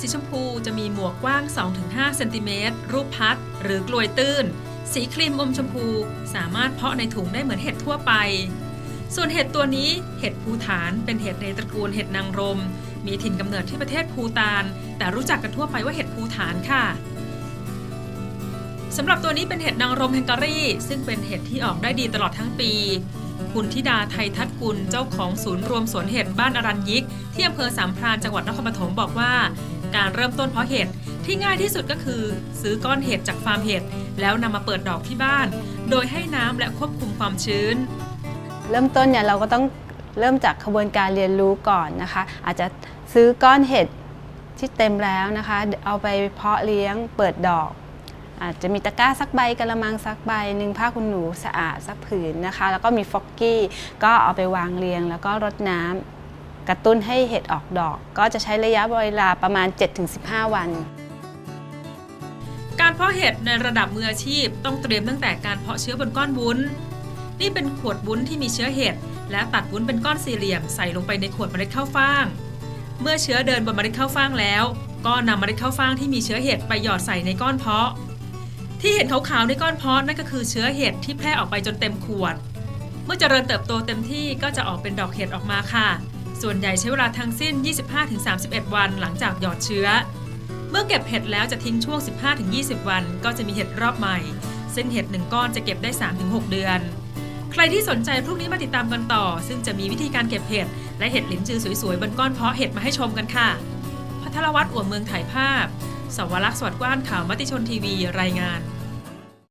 สีชมพูจะมีหมวกกว้าง 2-5 เซนติเมตรรูปพัดหรือกลวยตื้น สีครีมอมชมพูสามารถเพาะในถุงได้เหมือนเห็ดทั่วไป ส่วนเห็ดตัวนี้เห็ดภูฐานเป็นเห็ดในตระกูลเห็ดนางรม มีถิ่นกำเนิดที่ประเทศภูตาน แต่รู้จักกันทั่วไปว่าเห็ดภูฐานค่ะสำหรับตัวนี้เป็นเห็ดนางรมแฮงการีซึ่งเป็นเห็ดที่ออกได้ดีตลอดทั้งปี คุณธิดาไทยทัศกุลเจ้าของศูนย์รวมสวนเห็ดบ้านอรัญยิก ที่อำเภอสามพรานจังหวัดนครปฐมบอกว่า การเริ่มต้นเพาะเห็ดที่ง่ายที่สุดก็คือ ซื้อก้อนเห็ดจากฟาร์มเห็ดแล้วนำมาเปิดดอกที่บ้าน โดยให้น้ำและควบคุมความชื้น เริ่มต้นเนี่ยเราก็ต้องเริ่มจากขบวนการเรียนรู้ก่อนนะคะ อาจจะซื้อก้อนเห็ดที่เต็มแล้วนะคะ เอาไปเพาะเลี้ยงเปิดดอก อาจจะมีตะกร้าสักใบกระมังสักใบหนึ่งผ้าคุณหนูสะอาดสักผืนนะคะ แล้วก็มีฟอกกี้ก็เอาไปวางเรียงแล้วก็รดน้ำ กระตุ้นให้เห็ดออกดอก ก็จะใช้ระยะเวลาประมาณ 7-15 วัน การเพาะเห็ดในระดับมืออาชีพต้องเตรียมตั้งแต่การเพาะเชื้อบนก้อนวุ้น นี่เป็นขวดวุ้นที่มีเชื้อเห็ดและตัดวุ้นเป็นก้อนสี่เหลี่ยมใส่ลงไปในขวดเมล็ดข้าวฟ่าง เมื่อเชื้อเดินบนเมล็ดข้าวฟ่างแล้ว ก็นำเมล็ดข้าวฟ่างที่มีเชื้อเห็ดไปหยอดใส่ในก้อนเพาะ ที่เห็นขาวๆในก้อนเพาะนั่นก็คือเชื้อเห็ดที่แพร่ออกไปจนเต็มขวด เมื่อเจริญเติบโตเต็มที่ก็จะออกเป็นดอกเห็ดออกมาค่ะ ส่วนใหญ่ใช้เวลาทั้งสิ้น 25-31 วันหลังจากหยอดเชื้อ เมื่อเก็บเห็ดแล้วจะทิ้งช่วง 15-20 วัน ก็จะมีเห็ดรอบใหม่ ซึ่งเห็ดหนึ่งก้อนจะเก็บได้ 3-6 เดือน ใครที่สนใจพรุ่งนี้มาติดตามกันต่อ ซึ่งจะมีวิธีการเก็บเห็ดและเห็ดหลินจือสวยๆบนก้อนเพาะเห็ดมาให้ชมกันค่ะ พัทรวัตรอ่วมเมืองถ่ายภาพ สวรักษ์สวัสดิ์กว้านข่าวมติชนทีวีรายงาน